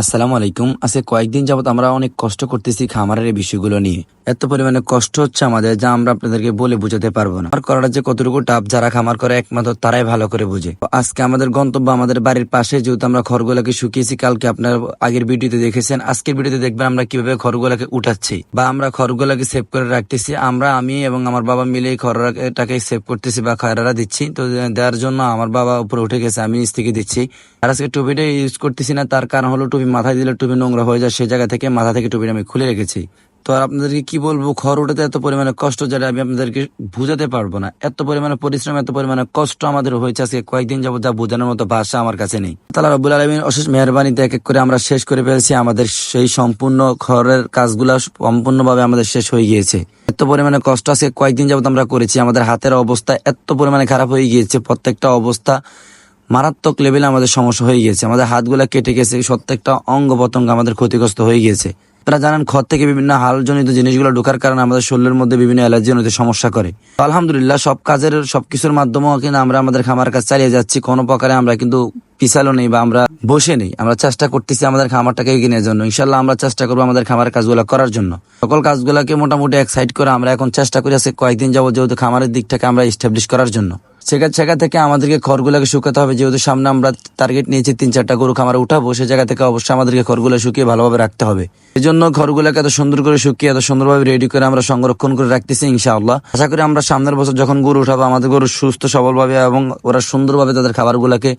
আসসালামু আলাইকুম। আজকে কয়েকদিন যাবত আমরা অনেক কষ্ট করতেছি খামারের এই বিষয়গুলো নিয়ে। এত পরিমাণে কষ্ট হচ্ছে আমাদের যা আমরা আপনাদেরকে বলে বোঝাতে পারব না। করাটা যে কতটুকু টাপ যারা খামার করে একমাত্র তারাই ভালো করে বুঝে। আজকে আমাদের গন্তব্য আমাদের বাড়ির পাশে, যেহেতু আমরা খড়গুলাকে শুকিয়েছি, কালকে আপনার আগের ভিডিওতে দেখেছেন। আজকের ভিডিওতে দেখবেন আমরা কীভাবে খড়গুলাকে উঠাচ্ছি বা আমরা খড়গুলাকে সেভ করে রাখতেছি। আমরা, আমি এবং আমার বাবা মিলে এই খড়টাকে সেভ করতেছি বা খয়রারা দিচ্ছি। তো দেওয়ার জন্য আমার বাবা উপরে উঠে গেছে, আমি নিচ থেকে দিচ্ছি। আর আজকে টুপিটা ইউজ করতেছি না, তার কারণ হলো টুপি মাথায় দিলে টুপি নোংরা হয়ে যায়, সেই জায়গা থেকে মাথা থেকে টুপিটা আমি খুলে রেখেছি। তো আর আপনাদেরকে কি বলব খড় উঠাতে এত পরিমাণে কষ্ট যেটা আমি আপনাদেরকে বুঝাতে পারব না। এত পরিমাণে পরিশ্রম, এত পরিমাণে কষ্ট আমাদের হয়েছে আজকে। কয়েকদিন যাব যা বোঝানোর মতো ভাষা আমার কাছে নেই। তাহলে রব্বুল আলমীর অশেষ মেহরবানিতে এক এক করে আমরা শেষ করে ফেলেছি। আমাদের সেই সম্পূর্ণ খড়ের কাজগুলা সম্পূর্ণভাবে আমাদের শেষ হয়ে গিয়েছে। এত পরিমাণে কষ্ট আজকে কয়েকদিন যাবত আমরা করেছি। আমাদের হাতের অবস্থা এত পরিমাণে খারাপ হয়ে গিয়েছে। প্রত্যেকটা অবস্থা মারাত্মক লেভেলে আমাদের সমস্যা হয়ে গিয়েছে। আমাদের হাতগুলা কেটে গেছে প্রত্যেকটা অঙ্গ প্রত্যঙ্গ আমাদের ক্ষতিগ্রস্ত হয়ে গিয়েছে। আপনারা জানেন খর থেকে বিভিন্ন হালজনিত জিনিসগুলো ঢোকার কারণে আমাদের শরীরের মধ্যে বিভিন্ন অ্যালার্জিজনিত সমস্যা করে। আলহামদুলিল্লাহ, সব কাজের, সব কিছুর মাধ্যমেও কিন্তু আমরা আমাদের খামার কাজ চালিয়ে যাচ্ছি। কোনো প্রকারে আমরা কিন্তু পিছালো নেই বা আমরা বসে নেই। আমরা চেষ্টা করতেছি আমাদের খামারটাকে এগিয়ে নেওয়ার জন্য। ইনশাল্লাহ আমরা চেষ্টা করব আমাদের খামারের কাজগুলো করার জন্য। সকল কাজগুলোকে মোটামুটি এক সাইড করে আমরা এখন চেষ্টা করি আছে কয়েকদিন যাব যেহেতু খামারের দিকটাকে আমরা স্টাবলিশ করার জন্য। সেখান জায়গা থেকে আমাদেরকে খড়গুলোকে শুকাতে হবে। যেহেতু সামনে আমরা টার্গেট নিয়েছি তিন, চারটা গরু খামারে উঠাবো, সে জায়গা থেকে অবশ্যই আমাদেরকে খড়গুলো শুকিয়ে ভালোভাবে রাখতে হবে। এই জন্য ঘরগুলোকে এত সুন্দর করে শুকিয়ে, এত সুন্দরভাবে রেডি করে আমরা সংরক্ষণ করে রাখতেছি ইনশাআল্লাহ। আশা করি আমরা সামনের বছর যখন গরু উঠাবো, আমাদের গরু সুস্থ, সবলভাবে এবং ওরা সুন্দরভাবে তাদের খাবারগুলোকে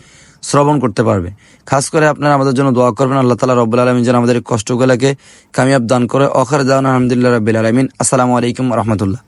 শ্রবণ করতে পারবে। খাস করে আপনারা আমাদের জন্য দোয়া করবেন। আল্লাহ তালা রব্বুল আলমিন যেন আমাদের কষ্টগুলোকে কামিয়াব দান করে। অখর দান আলহামদুলিল্লাহ রবিল আলমিন। আসসালামু আলাইকুম রহমতুল্লাহ।